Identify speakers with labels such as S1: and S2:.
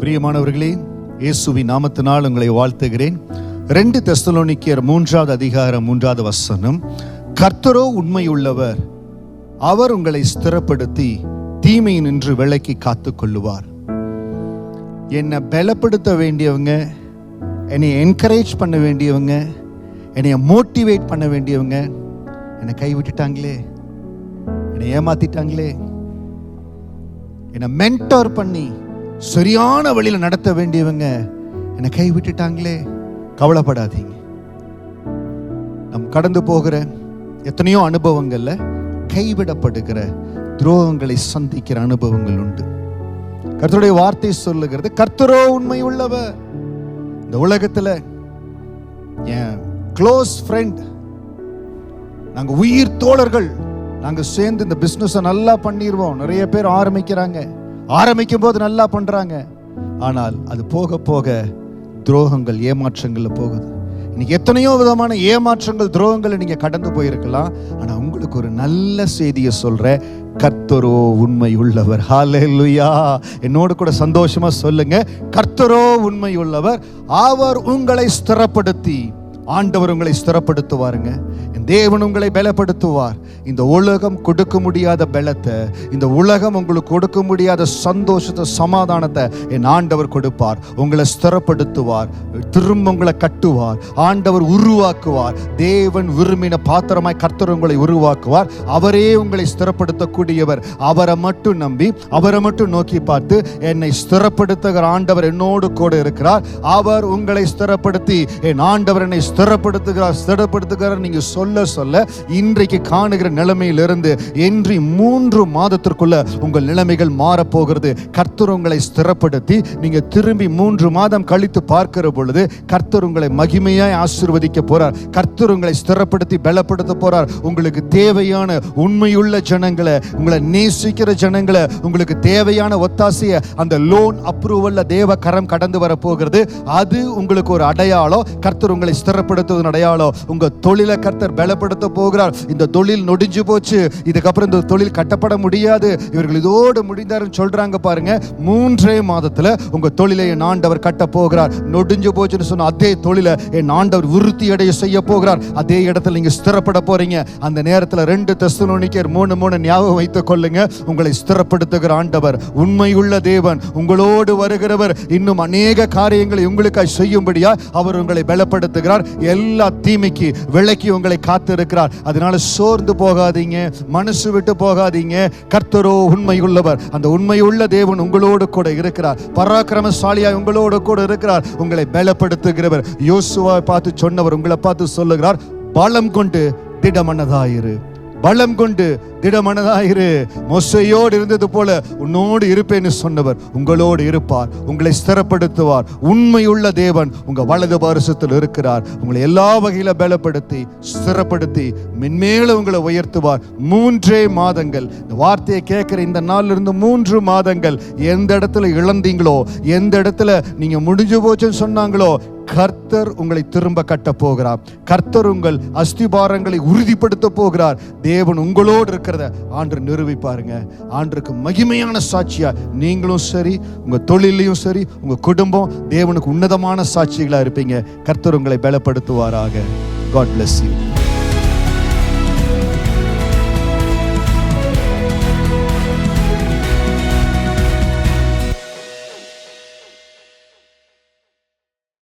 S1: பிரியமானவர்களே இயேசுவி நாமத்தினால் உங்களை வாழ்த்துகிறேன். ரெண்டு தெஸ்தலோனிக்கியர் மூன்றாவது அதிகாரம் மூன்றாவது வசனம் கர்த்தரோ உண்மையுள்ளவர் அவர் உங்களை ஸ்திரப்படுத்தி தீமை நின்று விலக்கி காத்து கொள்ளுவார் என்னை பலப்படுத்த வேண்டியவங்க என்னை என்கரேஜ் பண்ண வேண்டியவங்க என்னை மோட்டிவேட் பண்ண வேண்டியவங்க என்னை கைவிட்டுட்டாங்களே என்னை ஏமாத்திட்டாங்களே என்னை மென்டர் பண்ணி சரியான வழியில் நடத்த வேண்டியவங்க என்னை கை விட்டுட்டாங்களே. கவலைப்படாதீங்க. நம் கடந்து போகிற எத்தனையோ அனுபவங்களில் கைவிடப்படுகிற துரோகங்களை சந்திக்கிற அனுபவங்கள் உண்டு. கர்த்தருடைய வார்த்தை சொல்லுகிறது கர்த்தரோ உண்மை உள்ளவர். இந்த உலகத்தில் என் க்ளோஸ் ஃப்ரெண்ட் நாங்கள் உயிர் தோழர்கள் நாங்கள் சேர்ந்து இந்த பிஸ்னஸை நல்லா பண்ணிடுவோம் நிறைய பேர் ஆரம்பிக்கிறாங்க. ஆரம்பிக்கும் போது நல்லா பண்றாங்க. ஆனால் அது போக போக துரோகங்கள் ஏமாற்றங்கள்ல போகுது. இன்னைக்கு எத்தனையோ விதமான ஏமாற்றங்கள் துரோகங்களை நீங்க கடந்து போயிருக்கலாம். ஆனா உங்களுக்கு ஒரு நல்ல செய்தியை சொல்ற கர்த்தரோ உண்மை உள்ளவர் ஹalleluya என்னோடு கூட சந்தோஷமா சொல்லுங்க. கர்த்தரோ உண்மை உள்ளவர் அவர் உங்களை ஸ்திரப்படுத்தி ஆண்டவர் உங்களை ஸ்திரப்படுத்துவாருங்க. தேவன் உங்களை பலப்படுத்துவார். இந்த உலகம் கொடுக்க முடியாத பலத்தை இந்த உலகம் உங்களுக்கு கொடுக்க முடியாத சந்தோஷத்தை சமாதானத்தை என் ஆண்டவர் கொடுப்பார். உங்களை ஸ்திரப்படுத்துவார் திரும்ப உங்களை கட்டுவார் ஆண்டவர் உருவாக்குவார். தேவன் விரும்பின பாத்திரமாய் கர்த்தர் உங்களை உருவாக்குவார். அவரே உங்களை ஸ்திரப்படுத்தக்கூடியவர். அவரை மட்டும் நம்பி அவரை மட்டும் நோக்கி பார்த்து என்னை ஸ்திரப்படுத்துகிற ஆண்டவர் என்னோடு கூட இருக்கிறார். அவர் உங்களை ஸ்திரப்படுத்தி என் ஆண்டவர் என்னை ஸ்திரப்படுத்துகிறார் ஸ்திரப்படுத்துகிறார். நீங்கள் சொல்ல சொல்ல சொல்ல இன்றைக்கு காணுகிற நிலைமையிலிருந்து என்று மூன்று மாதத்திற்குள்ள உங்கள் நிலைமைகள் மாறப்போகிறது. கர்த்தர் உங்களை ஸ்திரப்படுத்தி நீங்கள் திரும்பி மூன்று மாதம் கழித்து பார்க்கிற பொழுது கர்த்தர் உங்களை மகிமையாய் ஆசிர்வதிக்க போறார். கர்த்தர் உங்களை ஸ்திரப்படுத்தி பலப்படுத்த போறார். உங்களுக்கு தேவையான உண்மையுள்ள ஜனங்களை உங்களை நேசிக்கிற ஜனங்களை உங்களுக்கு தேவையான ஒத்தாசையை அந்த லோன் அப்ரூவல்ல தேவ கரம் கடந்து வர போகிறது அது உங்களுக்கு ஒரு அடையாளம். கர்த்தர் உங்களை ஸ்திரப்படுத்துவதன் அடையாளம். உங்க தொழிலை கர்த்தர் பல பலப்படுத்த போகிறார். இந்த தொழில் நொடிஞ்சு போச்சு. இதுக்கப்புறம் இந்த தொழில் கட்டப்பட முடியாது. இவர்கள் இதோடு முடிந்தாருன்னு சொல்றாங்க பாருங்க. மூன்றே மாதத்துல உங்க தொழிலை என் ஆண்டவர் கட்ட போகிறார். நொடிஞ்சு போச்சுன்னு சொன்ன அதே தொழிலை என் ஆண்டவர் விருத்தி அடைய செய்ய போகிறார். அதே இடத்துல நீங்க ஸ்திரப்பட போறீங்க. அந்த நேரத்துல ரெண்டு தெஸ்தலோனிக்கர் மூணு மூணு ஞாபகம் வைத்துக் கொள்ளுங்க. உங்களை ஸ்திரப்படுத்துகிற ஆண்டவர் உண்மையுள்ள தேவன். உங்களோடு வருகிறவர் இன்னும் அநேக காரியங்களை உங்களுக்காக செய்யும்படியா அவர் உங்களை பலப்படுத்துகிறார். எல்லா தீமைக்கு விளக்கி உங்களை கா காத்து இருக்கிறார் அதனால சோர்ந்து போகாதீங்க மனசு விட்டு போகாதீங்க. கர்த்தரோ உண்மையுள்ளவர். அந்த உண்மையுள்ள தேவன் உங்களோடு கூட இருக்கிறார். பராக்கிரமசாலியாய் உங்களோடு கூட இருக்கிறார். உங்களை பலப்படுத்துகிறவர். யோசுவா பார்த்து சொன்னவர் உங்களை பார்த்து சொல்லுகிறார். பலம் கொண்டு திடமனதாயிரு. பலம் கொண்டு திடமனதாயிரு. மொசையோடு இருந்தது போல உன்னோடு இருப்பேன்னு சொன்னவர் உங்களோடு இருப்பார். உங்களை ஸ்திரப்படுத்துவார். உண்மையுள்ள தேவன் உங்க வலது பாரசத்தில் இருக்கிறார். உங்களை எல்லா வகையில பலப்படுத்தி ஸ்திரப்படுத்தி மென்மேல உங்களை உயர்த்துவார். மூன்றே மாதங்கள். இந்த வார்த்தையை கேட்கிற இந்த நாள்ல இருந்து மூன்று மாதங்கள். எந்த இடத்துல இழந்தீங்களோ எந்த இடத்துல நீங்க முடிஞ்சு போச்சுன்னு சொன்னாங்களோ கர்த்தர் உங்களை திரும்ப கட்ட போகிறார். கர்த்தர் உங்கள் அஸ்திபாரங்களை உறுதிப்படுத்த போகிறார். தேவன் உங்களோடு இருக்கிறத ஆண்டு நிரூபிப்பாருங்க பாருங்க. ஆண்டுக்கு மகிமையான சாட்சியா நீங்களும் சரி உங்க தொழிலையும் சரி உங்க குடும்பம் தேவனுக்கு உன்னதமான சாட்சிகளா இருப்பீங்க. கர்த்தர் உங்களை பலப்படுத்துவாராக. God bless you